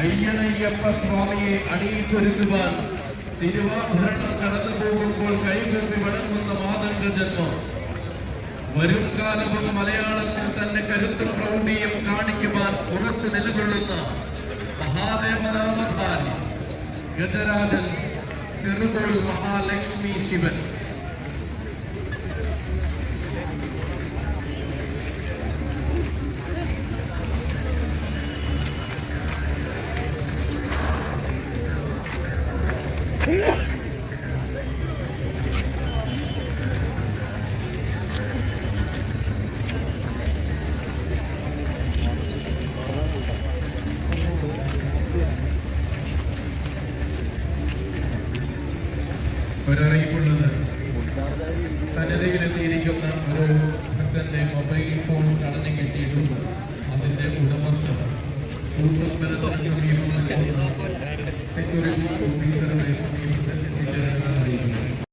അയ്യനയ്യപ്പ സ്വാമിയെ അണിയിച്ചൊരുക്കുവാൻ തിരുവാഭരണം കടന്നു പോകുമ്പോൾ കൈകൂപ്പി വണങ്ങുന്ന മാതംഗ ജന്മം. വരും കാലവും മലയാളത്തിൽ തന്നെ കരുത്തും പ്രൗഢിയും കാണിക്കുവാൻ ഉറച്ചു നിലകൊള്ളുന്ന മഹാദേവനാമധാരി ഗജരാജൻ ചെറുകോൾ മഹാലക്ഷ്മി ശിവൻ. ഒരറിയിപ്പുള്ളത്. സന്നിധിയിലെത്തിയിരിക്കുന്ന ഒരു ഭക്തന്റെ മൊബൈൽ ഫോൺ കടന്നു കിട്ടിയിട്ടുണ്ട്. പൂന്തമ്പലത്തിന് സമീപം നിൽക്കുന്ന സെക്യൂരിറ്റി ഓഫീസറുടെ സമീപത്തിൽ